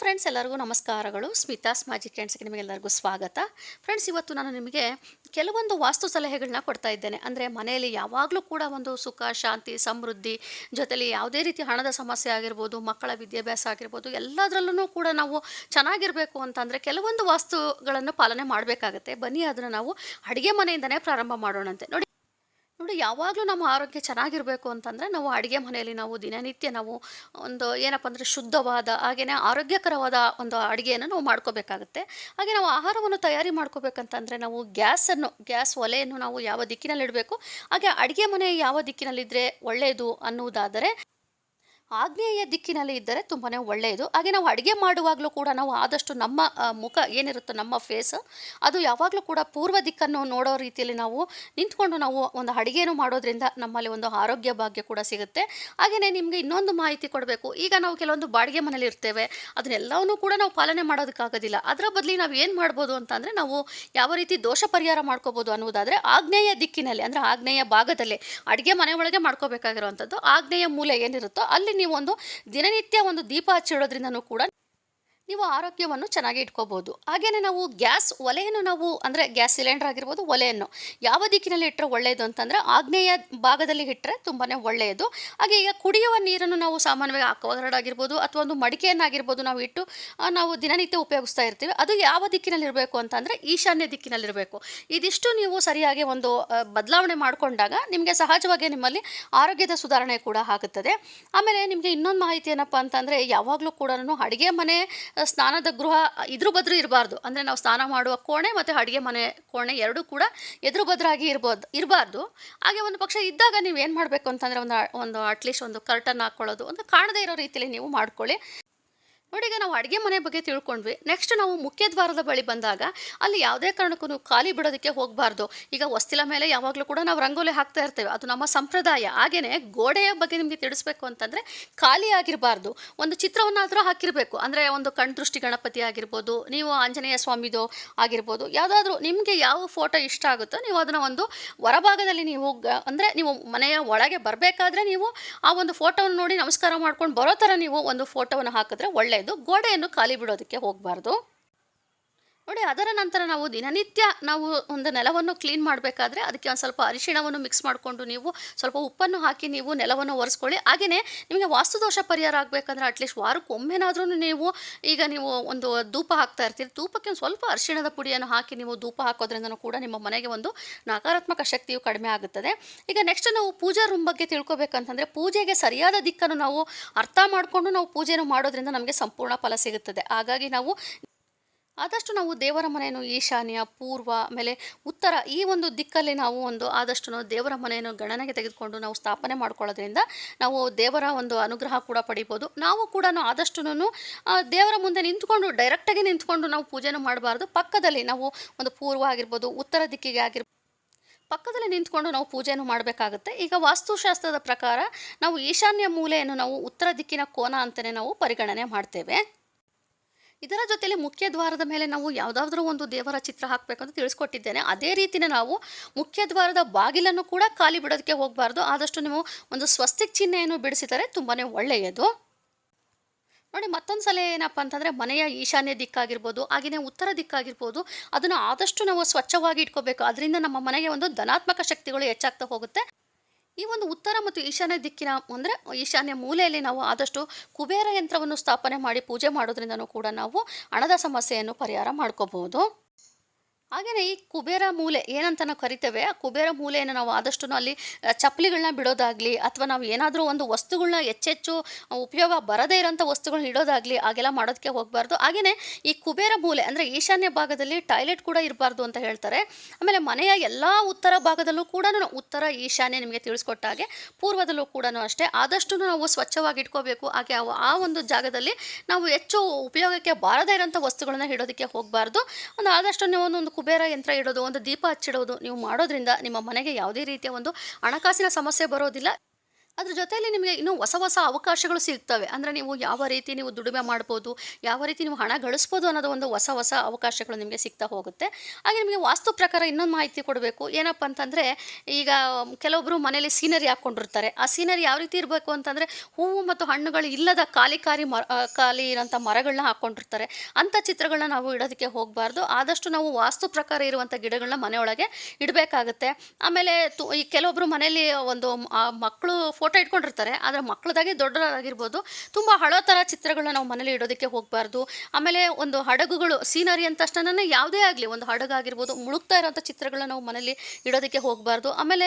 Friends ಎಲ್ಲರಿಗೂ ನಮಸ್ಕಾರಗಳು. Smitha's magic ಫ್ರೆಂಡ್ಸ್ಗೆ ನಿಮಗೆಲ್ಲರಿಗೂ ಸ್ವಾಗತ. ಫ್ರೆಂಡ್ಸ್ ಇವತ್ತು ನಾನು ನಿಮಗೆ ಕೆಲವೊಂದು ವಾಸ್ತು ಸಲಹೆಗಳನ್ನ ಕೊಡ್ತಾ ಇದ್ದೇನೆ. ಅಂದರೆ ಮನೆಯಲ್ಲಿ ಯಾವಾಗಲೂ ಕೂಡ ಒಂದು ಸುಖ, ಶಾಂತಿ, ಸಮೃದ್ಧಿ, ಜೊತೆಲಿ ಯಾವುದೇ ರೀತಿ ಹಣದ ಸಮಸ್ಯೆ ಆಗಿರ್ಬೋದು, ಮಕ್ಕಳ ವಿದ್ಯಾಭ್ಯಾಸ ಆಗಿರ್ಬೋದು, ಎಲ್ಲದರಲ್ಲೂ ಕೂಡ ನಾವು ಚೆನ್ನಾಗಿರಬೇಕು ಅಂತಂದರೆ ಕೆಲವೊಂದು ವಾಸ್ತುಗಳನ್ನು ಪಾಲನೆ ಮಾಡಬೇಕಾಗತ್ತೆ. ಬನ್ನಿ, ಅದನ್ನು ನಾವು ಅಡುಗೆ ಮನೆಯಿಂದನೇ ಪ್ರಾರಂಭ ಮಾಡೋಣಂತೆ. ನೋಡಿ ನೋಡಿ, ಯಾವಾಗಲೂ ನಮ್ಮ ಆರೋಗ್ಯ ಚೆನ್ನಾಗಿರಬೇಕು ಅಂತಂದರೆ ನಾವು ಅಡುಗೆ ಮನೆಯಲ್ಲಿ ನಾವು ದಿನನಿತ್ಯ ನಾವು ಒಂದು ಏನಪ್ಪ ಅಂದರೆ ಶುದ್ಧವಾದ ಹಾಗೆಯೇ ಆರೋಗ್ಯಕರವಾದ ಒಂದು ಅಡುಗೆಯನ್ನು ನಾವು ಮಾಡ್ಕೋಬೇಕಾಗುತ್ತೆ. ಹಾಗೆ ನಾವು ಆಹಾರವನ್ನು ತಯಾರಿ ಮಾಡ್ಕೋಬೇಕಂತಂದರೆ ನಾವು ಗ್ಯಾಸನ್ನು, ಗ್ಯಾಸ್ ಒಲೆಯನ್ನು ನಾವು ಯಾವ ದಿಕ್ಕಿನಲ್ಲಿಡಬೇಕು, ಹಾಗೆ ಅಡುಗೆ ಮನೆ ಯಾವ ದಿಕ್ಕಿನಲ್ಲಿದ್ದರೆ ಒಳ್ಳೆಯದು ಅನ್ನುವುದಾದರೆ ಆಗ್ನೇಯ ದಿಕ್ಕಿನಲ್ಲಿ ಇದ್ದರೆ ತುಂಬಾ ಒಳ್ಳೆಯದು. ಹಾಗೆ ನಾವು ಅಡುಗೆ ಮಾಡುವಾಗಲೂ ಕೂಡ ನಾವು ಆದಷ್ಟು ನಮ್ಮ ಮುಖ ಏನಿರುತ್ತೋ ನಮ್ಮ ಫೇಸ್ ಅದು ಯಾವಾಗಲೂ ಕೂಡ ಪೂರ್ವ ದಿಕ್ಕನ್ನು ನೋಡೋ ರೀತಿಯಲ್ಲಿ ನಾವು ನಿಂತ್ಕೊಂಡು ನಾವು ಒಂದು ಅಡುಗೆಯನ್ನು ಮಾಡೋದ್ರಿಂದ ನಮ್ಮಲ್ಲಿ ಒಂದು ಆರೋಗ್ಯ ಭಾಗ್ಯ ಕೂಡ ಸಿಗುತ್ತೆ. ಹಾಗೆಯೇ ನಿಮಗೆ ಇನ್ನೊಂದು ಮಾಹಿತಿ ಕೊಡಬೇಕು. ಈಗ ನಾವು ಕೆಲವೊಂದು ಬಾಡಿಗೆ ಮನೇಲಿ ಇರ್ತೇವೆ. ಅದನ್ನೆಲ್ಲವನ್ನೂ ಕೂಡ ನಾವು ಪಾಲನೆ ಮಾಡೋದಕ್ಕಾಗೋದಿಲ್ಲ. ಅದರ ಬದಲಿ ನಾವು ಏನು ಮಾಡ್ಬೋದು ಅಂತಂದರೆ ನಾವು ಯಾವ ರೀತಿ ದೋಷ ಪರಿಹಾರ ಮಾಡ್ಕೋಬೋದು ಅನ್ನೋದಾದರೆ ಆಗ್ನೇಯ ದಿಕ್ಕಿನಲ್ಲಿ, ಅಂದರೆ ಆಗ್ನೇಯ ಭಾಗದಲ್ಲಿ ಅಡುಗೆ ಮನೆ ಒಳಗೆ ಮಾಡ್ಕೋಬೇಕಾಗಿರುವಂಥದ್ದು. ಆಗ್ನೇಯ ಮೂಲೆ ಏನಿರುತ್ತೋ ಅಲ್ಲಿ ನೀವು ಒಂದು ದಿನನಿತ್ಯ ಒಂದು ದೀಪ ಹಚ್ಚಿಡೋದ್ರಿಂದನೂ ಕೂಡ ನೀವು ಆರೋಗ್ಯವನ್ನು ಚೆನ್ನಾಗಿ ಇಟ್ಕೋಬೋದು. ಹಾಗೆಯೇ ನಾವು ಗ್ಯಾಸ್ ಒಲೆಯನ್ನು ನಾವು ಅಂದರೆ ಗ್ಯಾಸ್ ಸಿಲಿಂಡರ್ ಆಗಿರ್ಬೋದು ಒಲೆಯನ್ನು ಯಾವ ದಿಕ್ಕಿನಲ್ಲಿ ಇಟ್ಟರೆ ಒಳ್ಳೆಯದು ಅಂತಂದರೆ ಆಗ್ನೇಯ ಭಾಗದಲ್ಲಿ ಇಟ್ಟರೆ ತುಂಬಾ ಒಳ್ಳೆಯದು ಹಾಗೆ ಈಗ ಕುಡಿಯುವ ನೀರನ್ನು ನಾವು ಸಾಮಾನ್ಯವಾಗಿ ಅಕ್ವಾಗಾರ್ಡ್ ಆಗಿರ್ಬೋದು ಅಥವಾ ಒಂದು ಮಡಿಕೆಯನ್ನಾಗಿರ್ಬೋದು ನಾವು ಇಟ್ಟು ನಾವು ದಿನನಿತ್ಯ ಉಪಯೋಗಿಸ್ತಾ ಇರ್ತೀವಿ. ಅದು ಯಾವ ದಿಕ್ಕಿನಲ್ಲಿರಬೇಕು ಅಂತಂದರೆ ಈಶಾನ್ಯ ದಿಕ್ಕಿನಲ್ಲಿರಬೇಕು ಇದಿಷ್ಟು ನೀವು ಸರಿಯಾಗಿ ಒಂದು ಬದಲಾವಣೆ ಮಾಡಿಕೊಂಡಾಗ ನಿಮಗೆ ಸಹಜವಾಗಿ ನಿಮ್ಮಲ್ಲಿ ಆರೋಗ್ಯದ ಸುಧಾರಣೆ ಕೂಡ ಆಗುತ್ತದೆ. ಆಮೇಲೆ ನಿಮಗೆ ಇನ್ನೊಂದು ಮಾಹಿತಿ ಏನಪ್ಪ ಅಂತಂದರೆ ಯಾವಾಗಲೂ ಕೂಡ ಅಡುಗೆ ಮನೆ ಸ್ನಾನದ ಗೃಹ ಇದ್ರ ಬದ್ರು ಇರಬಾರ್ದು. ಅಂದರೆ ನಾವು ಸ್ನಾನ ಮಾಡುವ ಕೋಣೆ ಮತ್ತು ಅಡುಗೆ ಮನೆ ಕೋಣೆ ಎರಡೂ ಕೂಡ ಎದುರು ಬದ್ರಾಗಿ ಇರ್ಬೋದು, ಇರಬಾರ್ದು. ಹಾಗೆ ಒಂದು ಪಕ್ಷ ಇದ್ದಾಗ ನೀವು ಏನು ಮಾಡಬೇಕು ಅಂತಂದರೆ ಒಂದು ಒಂದು ಅಟ್ಲೀಸ್ಟ್ ಒಂದು ಕರ್ಟನ್ ಹಾಕ್ಕೊಳ್ಳೋದು ಒಂದು ಕಾಣದೇ ಇರೋ ರೀತಿಯಲ್ಲಿ ನೀವು ಮಾಡ್ಕೊಳ್ಳಿ. ನೋಡಿ ನಾವು ಅಡುಗೆ ಮನೆ ಬಗ್ಗೆ ತಿಳ್ಕೊಂಡ್ವಿ. ನೆಕ್ಸ್ಟ್ ನಾವು ಮುಖ್ಯ ದ್ವಾರದ ಬಳಿ ಬಂದಾಗ ಅಲ್ಲಿ ಯಾವುದೇ ಕಾರಣಕ್ಕೂ ಖಾಲಿ ಬಿಡೋದಕ್ಕೆ ಹೋಗಬಾರ್ದು. ಈಗ ವಸ್ತಿಲ ಮೇಲೆ ಯಾವಾಗಲೂ ಕೂಡ ನಾವು ರಂಗೋಲಿ ಹಾಕ್ತಾ ಇರ್ತೇವೆ. ಅದು ನಮ್ಮ ಸಂಪ್ರದಾಯ. ಹಾಗೆಯೇ ಗೋಡೆಯ ಬಗ್ಗೆ ನಿಮಗೆ ತಿಳಿಸ್ಬೇಕು ಅಂತಂದರೆ ಖಾಲಿ ಆಗಿರಬಾರ್ದು. ಒಂದು ಚಿತ್ರವನ್ನಾದರೂ ಹಾಕಿರಬೇಕು. ಅಂದರೆ ಒಂದು ಕಣ್ದೃಷ್ಟಿ ಗಣಪತಿ ಆಗಿರ್ಬೋದು, ನೀವು ಆಂಜನೇಯ ಸ್ವಾಮಿದು ಆಗಿರ್ಬೋದು. ಯಾವುದಾದ್ರೂ ನಿಮಗೆ ಯಾವ ಫೋಟೋ ಇಷ್ಟ ಆಗುತ್ತೋ ನೀವು ಅದನ್ನು ಒಂದು ಹೊರಭಾಗದಲ್ಲಿ ನೀವು ಅಂದರೆ ನೀವು ಮನೆಯ ಒಳಗೆ ಬರಬೇಕಾದ್ರೆ ನೀವು ಆ ಒಂದು ಫೋಟೋವನ್ನು ನೋಡಿ ನಮಸ್ಕಾರ ಮಾಡ್ಕೊಂಡು ಬರೋ ಥರ ನೀವು ಒಂದು ಫೋಟೋವನ್ನು ಹಾಕಿದ್ರೆ ಒಳ್ಳೆಯದು ಗೋಡೆಯನ್ನು ಖಾಲಿ ಬಿಡೋದಕ್ಕೆ ಹೋಗಬಾರ್ದು. ನೋಡಿ, ಅದರ ನಂತರ ನಾವು ದಿನನಿತ್ಯ ನಾವು ಒಂದು ನೆಲವನ್ನು ಕ್ಲೀನ್ ಮಾಡಬೇಕಾದ್ರೆ ಅದಕ್ಕೆ ಒಂದು ಸ್ವಲ್ಪ ಅರಿಶಿಣವನ್ನು ಮಿಕ್ಸ್ ಮಾಡಿಕೊಂಡು ನೀವು ಸ್ವಲ್ಪ ಉಪ್ಪನ್ನು ಹಾಕಿ ನೀವು ನೆಲವನ್ನು ಒರೆಸ್ಕೊಳ್ಳಿ. ಹಾಗೆಯೇ ನಿಮಗೆ ವಾಸ್ತುದೋಷ ಪರಿಹಾರ ಆಗಬೇಕಂದ್ರೆ ಅಟ್ಲೀಸ್ಟ್ ವಾರಕ್ಕೆ ಒಮ್ಮೆನಾದ್ರೂ ನೀವು ಈಗ ನೀವು ಒಂದು ಧೂಪ ಹಾಕ್ತಾ ಇರ್ತೀರಿ. ಧೂಪಕ್ಕೆ ಒಂದು ಸ್ವಲ್ಪ ಅರಿಶಿಣದ ಪುಡಿಯನ್ನು ಹಾಕಿ ನೀವು ಧೂಪ ಹಾಕೋದ್ರಿಂದನೂ ಕೂಡ ನಿಮ್ಮ ಮನೆಗೆ ಒಂದು ನಕಾರಾತ್ಮಕ ಶಕ್ತಿಯು ಕಡಿಮೆ ಆಗುತ್ತದೆ. ಈಗ ನೆಕ್ಸ್ಟ್ ನಾವು ಪೂಜಾ ರೂಮ್ ಬಗ್ಗೆ ತಿಳ್ಕೊಬೇಕಂತಂದರೆ ಪೂಜೆಗೆ ಸರಿಯಾದ ದಿಕ್ಕನ್ನು ನಾವು ಅರ್ಥ ಮಾಡಿಕೊಂಡು ನಾವು ಪೂಜೆಯನ್ನು ಮಾಡೋದ್ರಿಂದ ನಮಗೆ ಸಂಪೂರ್ಣ ಫಲ ಸಿಗುತ್ತದೆ. ಹಾಗಾಗಿ ನಾವು ಆದಷ್ಟು ನಾವು ದೇವರ ಮನೆಯನ್ನು ಈಶಾನ್ಯ, ಪೂರ್ವ, ಆಮೇಲೆ ಉತ್ತರ ಈ ಒಂದು ದಿಕ್ಕಲ್ಲಿ ನಾವು ಒಂದು ಆದಷ್ಟು ದೇವರ ಮನೆಯನ್ನು ಗಣನೆಗೆ ತೆಗೆದುಕೊಂಡು ನಾವು ಸ್ಥಾಪನೆ ಮಾಡ್ಕೊಳ್ಳೋದ್ರಿಂದ ನಾವು ದೇವರ ಒಂದು ಅನುಗ್ರಹ ಕೂಡ ಪಡಿಬೋದು. ನಾವು ಕೂಡ ಆದಷ್ಟು ದೇವರ ಮುಂದೆ ನಿಂತ್ಕೊಂಡು ಡೈರೆಕ್ಟಾಗಿ ನಿಂತ್ಕೊಂಡು ನಾವು ಪೂಜೆನೂ ಮಾಡಬಾರ್ದು. ಪಕ್ಕದಲ್ಲಿ ನಾವು ಒಂದು ಪೂರ್ವ ಆಗಿರ್ಬೋದು, ಉತ್ತರ ದಿಕ್ಕಿಗೆ ಆಗಿರ್ಬೋದು ಪಕ್ಕದಲ್ಲಿ ನಿಂತ್ಕೊಂಡು ನಾವು ಪೂಜೆಯನ್ನು ಮಾಡಬೇಕಾಗುತ್ತೆ. ಈಗ ವಾಸ್ತುಶಾಸ್ತ್ರದ ಪ್ರಕಾರ ನಾವು ಈಶಾನ್ಯ ಮೂಲೆಯನ್ನು ನಾವು ಉತ್ತರ ದಿಕ್ಕಿನ ಕೋನ ಅಂತಲೇ ನಾವು ಪರಿಗಣನೆ ಮಾಡ್ತೇವೆ. ಇದರ ಜೊತೆಯಲ್ಲಿ ಮುಖ್ಯ ದ್ವಾರದ ಮೇಲೆ ನಾವು ಯಾವುದಾದ್ರೂ ಒಂದು ದೇವರ ಚಿತ್ರ ಹಾಕಬೇಕಂತ ತಿಳಿಸ್ಕೊಟ್ಟಿದ್ದೇನೆ. ಅದೇ ರೀತಿನೇ ನಾವು ಮುಖ್ಯ ದ್ವಾರದ ಬಾಗಿಲನ್ನು ಕೂಡ ಖಾಲಿ ಬಿಡೋದಕ್ಕೆ ಹೋಗಬಾರ್ದು. ಆದಷ್ಟು ನೀವು ಒಂದು ಸ್ವಸ್ತಿಕ್ ಚಿಹ್ನೆಯನ್ನು ಬಿಡಿಸಿದರೆ ತುಂಬಾ ಒಳ್ಳೆಯದು. ನೋಡಿ, ಮತ್ತೊಂದು ಸಲ ಏನಪ್ಪ ಅಂತಂದರೆ ಮನೆಯ ಈಶಾನ್ಯ ದಿಕ್ಕಾಗಿರ್ಬೋದು ಹಾಗೆಯೇ ಉತ್ತರ ದಿಕ್ಕಾಗಿರ್ಬೋದು, ಅದನ್ನು ಆದಷ್ಟು ನಾವು ಸ್ವಚ್ಛವಾಗಿ ಇಟ್ಕೋಬೇಕು. ಅದರಿಂದ ನಮ್ಮ ಮನೆಗೆ ಒಂದು ಧನಾತ್ಮಕ ಶಕ್ತಿಗಳು ಹೆಚ್ಚಾಗ್ತಾ ಹೋಗುತ್ತೆ. ಈ ಒಂದು ಉತ್ತರ ಮತ್ತು ಈಶಾನ್ಯ ದಿಕ್ಕಿನ ಅಂದರೆ ಈಶಾನ್ಯ ಮೂಲೆಯಲ್ಲಿ ನಾವು ಆದಷ್ಟು ಕುಬೇರ ಯಂತ್ರವನ್ನು ಸ್ಥಾಪನೆ ಮಾಡಿ ಪೂಜೆ ಮಾಡೋದ್ರಿಂದನೂ ಕೂಡ ನಾವು ಹಣದ ಸಮಸ್ಯೆಯನ್ನು ಪರಿಹಾರ ಮಾಡ್ಕೋಬಹುದು. ಹಾಗೆಯೇ ಈ ಕುಬೇರ ಮೂಲೆ ಏನಂತ ನಾವು ಕರಿತೇವೆ. ಆ ಕುಬೇರ ಮೂಲೆಯನ್ನು ನಾವು ಆದಷ್ಟು ಅಲ್ಲಿ ಚಪ್ಪಲಿಗಳನ್ನ ಬಿಡೋದಾಗಲಿ ಅಥವಾ ನಾವು ಏನಾದರೂ ಒಂದು ವಸ್ತುಗಳನ್ನ ಹೆಚ್ಚೆಚ್ಚು ಉಪಯೋಗ ಬರದೇ ಇರೋಂಥ ವಸ್ತುಗಳನ್ನ ಇಡೋದಾಗಲಿ ಹಾಗೆಲ್ಲ ಮಾಡೋದಕ್ಕೆ ಹೋಗಬಾರ್ದು. ಹಾಗೆಯೇ ಈ ಕುಬೇರ ಮೂಲೆ ಅಂದರೆ ಈಶಾನ್ಯ ಭಾಗದಲ್ಲಿ ಟಾಯ್ಲೆಟ್ ಕೂಡ ಇರಬಾರ್ದು ಅಂತ ಹೇಳ್ತಾರೆ. ಆಮೇಲೆ ಮನೆಯ ಎಲ್ಲ ಉತ್ತರ ಭಾಗದಲ್ಲೂ ಕೂಡ ಉತ್ತರ ಈಶಾನ್ಯ ನಿಮಗೆ ತಿಳಿಸ್ಕೊಟ್ಟ ಹಾಗೆ ಪೂರ್ವದಲ್ಲೂ ಕೂಡ ಅಷ್ಟೇ. ಆದಷ್ಟು ನಾವು ಸ್ವಚ್ಛವಾಗಿ ಇಟ್ಕೋಬೇಕು. ಹಾಗೆ ಆ ಒಂದು ಜಾಗದಲ್ಲಿ ನಾವು ಹೆಚ್ಚು ಉಪಯೋಗಕ್ಕೆ ಬಾರದೇ ಇರೋಂಥ ವಸ್ತುಗಳನ್ನ ಇಡೋದಕ್ಕೆ ಹೋಗಬಾರ್ದು. ಒಂದು ಆದಷ್ಟು ನೀವು ಒಂದೊಂದು ಕುಬೇರ ಯಂತ್ರ ಇಡೋದು, ಒಂದು ದೀಪ ಹಚ್ಚಿಡೋದು, ನೀವು ಮಾಡೋದ್ರಿಂದ ನಿಮ್ಮ ಮನೆಗೆ ಯಾವುದೇ ರೀತಿಯ ಒಂದು ಹಣಕಾಸಿನ ಸಮಸ್ಯೆ ಬರೋದಿಲ್ಲ. ಅದ್ರ ಜೊತೆಯಲ್ಲಿ ನಿಮಗೆ ಇನ್ನೂ ಹೊಸ ಹೊಸ ಅವಕಾಶಗಳು ಸಿಗ್ತವೆ. ಅಂದರೆ ನೀವು ಯಾವ ರೀತಿ ನೀವು ದುಡಿಮೆ ಮಾಡ್ಬೋದು, ಯಾವ ರೀತಿ ನೀವು ಹಣ ಗಳಿಸ್ಬೋದು ಅನ್ನೋದು ಒಂದು ಹೊಸ ಹೊಸ ಅವಕಾಶಗಳು ನಿಮಗೆ ಸಿಗ್ತಾ ಹೋಗುತ್ತೆ. ಹಾಗೆ ನಿಮಗೆ ವಾಸ್ತು ಪ್ರಕಾರ ಇನ್ನೊಂದು ಮಾಹಿತಿ ಕೊಡಬೇಕು. ಏನಪ್ಪ ಅಂತಂದರೆ, ಈಗ ಕೆಲವೊಬ್ಬರು ಮನೇಲಿ ಸೀನರಿ ಹಾಕ್ಕೊಂಡಿರ್ತಾರೆ. ಆ ಸೀನರಿ ಯಾವ ರೀತಿ ಇರಬೇಕು ಅಂತಂದರೆ, ಹೂವು ಮತ್ತು ಹಣ್ಣುಗಳು ಇಲ್ಲದ ಖಾಲಿ ಖಾಲಿ ಮರ, ಖಾಲಿ ಇರೋಂಥ ಮರಗಳನ್ನ ಹಾಕ್ಕೊಂಡಿರ್ತಾರೆ. ಅಂಥ ಚಿತ್ರಗಳನ್ನ ನಾವು ಇಡೋದಕ್ಕೆ ಹೋಗಬಾರ್ದು. ಆದಷ್ಟು ನಾವು ವಾಸ್ತು ಪ್ರಕಾರ ಇರುವಂಥ ಗಿಡಗಳನ್ನ ಮನೆಯೊಳಗೆ ಇಡಬೇಕಾಗುತ್ತೆ. ಆಮೇಲೆ ತು, ಈ ಕೆಲವೊಬ್ಬರು ಮನೆಯಲ್ಲಿ ಒಂದು ಮಕ್ಕಳು ಫೋಟೋ ಇಟ್ಕೊಂಡಿರ್ತಾರೆ, ಆದರೆ ಮಕ್ಕಳದಾಗೆ ದೊಡ್ಡದಾಗಿರ್ಬೋದು ತುಂಬ ಹಳೋ ಥರ ಚಿತ್ರಗಳನ್ನ ನಾವು ಮನೇಲಿ ಇಡೋದಕ್ಕೆ ಹೋಗಬಾರ್ದು. ಆಮೇಲೆ ಒಂದು ಹಡಗುಗಳು, ಸೀನರಿ ಅಂತ ತಕ್ಷಣನೇ ಯಾವುದೇ ಆಗಲಿ, ಒಂದು ಹಡಗಾಗಿರ್ಬೋದು, ಮುಳುಗ್ತಾ ಇರೋಂಥ ಚಿತ್ರಗಳನ್ನ ನಾವು ಮನೇಲಿ ಇಡೋದಕ್ಕೆ ಹೋಗಬಾರ್ದು. ಆಮೇಲೆ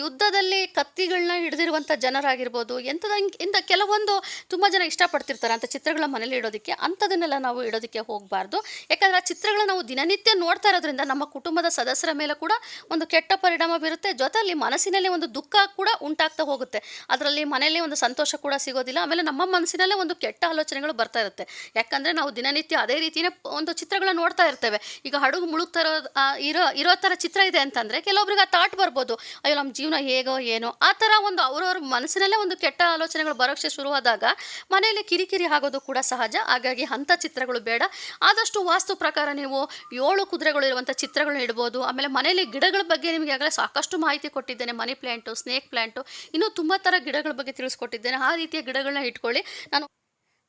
ಯುದ್ಧದಲ್ಲಿ ಕತ್ತಿಗಳನ್ನ ಹಿಡಿದಿರುವಂಥ ಜನರಾಗಿರ್ಬೋದು, ಎಂಥದ ಇಂಥ ಕೆಲವೊಂದು ತುಂಬ ಜನ ಇಷ್ಟಪಡ್ತಿರ್ತಾರೆ ಅಂಥ ಚಿತ್ರಗಳನ್ನ ಮನೇಲಿ ಇಡೋದಕ್ಕೆ, ಅಂಥದನ್ನೆಲ್ಲ ನಾವು ಇಡೋದಕ್ಕೆ ಹೋಗಬಾರ್ದು. ಯಾಕಂದರೆ ಆ ಚಿತ್ರಗಳನ್ನ ನಾವು ದಿನನಿತ್ಯ ನೋಡ್ತಾ ಇರೋದ್ರಿಂದ ನಮ್ಮ ಕುಟುಂಬದ ಸದಸ್ಯರ ಮೇಲೆ ಕೂಡ ಒಂದು ಕೆಟ್ಟ ಪರಿಣಾಮ ಬೀರುತ್ತೆ. ಜೊತೆಯಲ್ಲಿ ಮನಸ್ಸಿನಲ್ಲಿ ಒಂದು ದುಃಖ ಕೂಡ ಉಂಟಾಗ್ತಾ ಹೋಗುತ್ತೆ. ಅದರಲ್ಲಿ ಮನೆಯಲ್ಲಿ ಒಂದು ಸಂತೋಷ ಕೂಡ ಸಿಗೋದಿಲ್ಲ. ಆಮೇಲೆ ನಮ್ಮ ಮನಸ್ಸಿನಲ್ಲೇ ಒಂದು ಕೆಟ್ಟ ಆಲೋಚನೆಗಳು ಬರ್ತಾ ಇರುತ್ತೆ. ಯಾಕಂದರೆ ನಾವು ದಿನನಿತ್ಯ ಅದೇ ರೀತಿಯೇ ಒಂದು ಚಿತ್ರಗಳನ್ನ ನೋಡ್ತಾ ಇರ್ತೇವೆ. ಈಗ ಹಡಗು ಮುಳುಗ್ತಾ ಇರೋ ಇರೋ ಇರೋ ಥರ ಚಿತ್ರ ಇದೆ ಅಂತಂದರೆ ಕೆಲವೊಬ್ರಿಗೆ ಆ ಥಾಟ್ ಬರ್ಬೋದು. ಅಯ್ಯೋ, ನಮ್ಮ ಜೀವನ ಹೇಗೋ ಏನೋ ಆ ಥರ ಒಂದು ಅವ್ರವ್ರ ಮನಸ್ಸಿನಲ್ಲೇ ಒಂದು ಕೆಟ್ಟ ಆಲೋಚನೆಗಳು ಬರೋಕ್ಕೆ ಶುರುವಾದಾಗ ಮನೆಯಲ್ಲಿ ಕಿರಿಕಿರಿ ಆಗೋದು ಕೂಡ ಸಹಜ. ಹಾಗಾಗಿ ಅಂಥ ಚಿತ್ರಗಳು ಬೇಡ. ಆದಷ್ಟು ವಾಸ್ತು ಪ್ರಕಾರ ನೀವು ಏಳು ಕುದುರೆಗಳು ಇರುವಂಥ ಚಿತ್ರಗಳನ್ನ ಇಡ್ಬೋದು. ಆಮೇಲೆ ಮನೆಯಲ್ಲಿ ಗಿಡಗಳ ಬಗ್ಗೆ ನಿಮಗೆ ಆಗಲೇ ಸಾಕಷ್ಟು ಮಾಹಿತಿ ಕೊಟ್ಟಿದ್ದೇನೆ. ಮನಿ ಪ್ಲ್ಯಾಂಟು ಸ್ನೇಕ್ ಪ್ಲ್ಯಾಂಟು ಇನ್ನೂ ತುಂಬ ಥರ ಗಿಡಗಳ ಬಗ್ಗೆ ತಿಳಿಸ್ಕೊಟ್ಟಿದ್ದೇನೆ. ಆ ರೀತಿಯ ಗಿಡಗಳನ್ನ ಇಟ್ಕೊಳ್ಳಿ. ನಾನು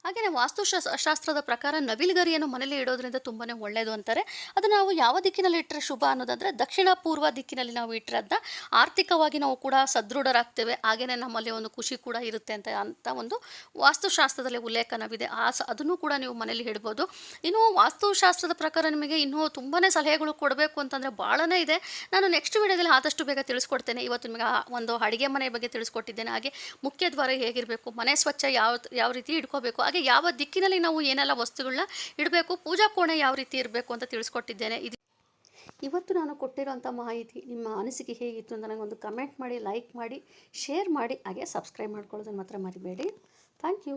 ಹಾಗೆಯೇ ವಾಸ್ತುಶಾಸ್ ಶಾಸ್ತ್ರದ ಪ್ರಕಾರ ನವಿಲುಗರಿಯನ್ನು ಮನೇಲಿ ಇಡೋದ್ರಿಂದ ತುಂಬಾ ಒಳ್ಳೆಯದು ಅಂತಾರೆ. ಅದು ನಾವು ಯಾವ ದಿಕ್ಕಿನಲ್ಲಿ ಇಟ್ಟರೆ ಶುಭ ಅನ್ನೋದಾದರೆ ದಕ್ಷಿಣ ಪೂರ್ವ ದಿಕ್ಕಿನಲ್ಲಿ ನಾವು ಇಟ್ಟರೆ ಅದನ್ನ ಆರ್ಥಿಕವಾಗಿ ನಾವು ಕೂಡ ಸದೃಢರಾಗ್ತೇವೆ. ಹಾಗೆಯೇ ನಮ್ಮಲ್ಲಿ ಒಂದು ಖುಷಿ ಕೂಡ ಇರುತ್ತೆ ಅಂತ ಅಂತ ಒಂದು ವಾಸ್ತುಶಾಸ್ತ್ರದಲ್ಲಿ ಉಲ್ಲೇಖನವಿದೆ. ಆ ಸ, ಅದನ್ನು ಕೂಡ ನೀವು ಮನೇಲಿ ಇಡ್ಬೋದು. ಇನ್ನು ವಾಸ್ತುಶಾಸ್ತ್ರದ ಪ್ರಕಾರ ನಿಮಗೆ ಇನ್ನೂ ತುಂಬಾ ಸಲಹೆಗಳು ಕೊಡಬೇಕು ಅಂತಂದರೆ ಭಾಳನೇ ಇದೆ. ನಾನು ನೆಕ್ಸ್ಟ್ ವಿಡಿಯೋದಲ್ಲಿ ಆದಷ್ಟು ಬೇಗ ತಿಳಿಸ್ಕೊಡ್ತೇನೆ. ಇವತ್ತು ನಿಮಗೆ ಒಂದು ಅಡುಗೆ ಮನೆ ಬಗ್ಗೆ ತಿಳಿಸ್ಕೊಟ್ಟಿದ್ದೇನೆ. ಹಾಗೆ ಮುಖ್ಯ ದ್ವಾರ ಹೇಗಿರಬೇಕು, ಮನೆ ಸ್ವಚ್ಛ ಯಾವ ಯಾವ ರೀತಿ ಇಟ್ಕೋಬೇಕು ಹಾಗೆ ಯಾವ ದಿಕ್ಕಿನಲ್ಲಿ ನಾವು ಏನೆಲ್ಲ ವಸ್ತುಗಳನ್ನ ಇಡಬೇಕು, ಪೂಜಾ ಕೋಣೆ ಯಾವ ರೀತಿ ಇರಬೇಕು ಅಂತ ತಿಳಿಸ್ಕೊಟ್ಟಿದ್ದೇನೆ. ಇದು ಇವತ್ತು ನಾನು ಕೊಟ್ಟಿರುವಂಥ ಮಾಹಿತಿ ನಿಮ್ಮ ಅನಿಸಿಕೆ ಹೇಗಿತ್ತು ಅಂತ ನನಗೊಂದು ಕಮೆಂಟ್ ಮಾಡಿ ಲೈಕ್ ಮಾಡಿ ಶೇರ್ ಮಾಡಿ, ಹಾಗೆ ಸಬ್ಸ್ಕ್ರೈಬ್ ಮಾಡ್ಕೊಳ್ಳೋದನ್ನು ಮಾತ್ರ ಮರಿಬೇಡಿ. Thank you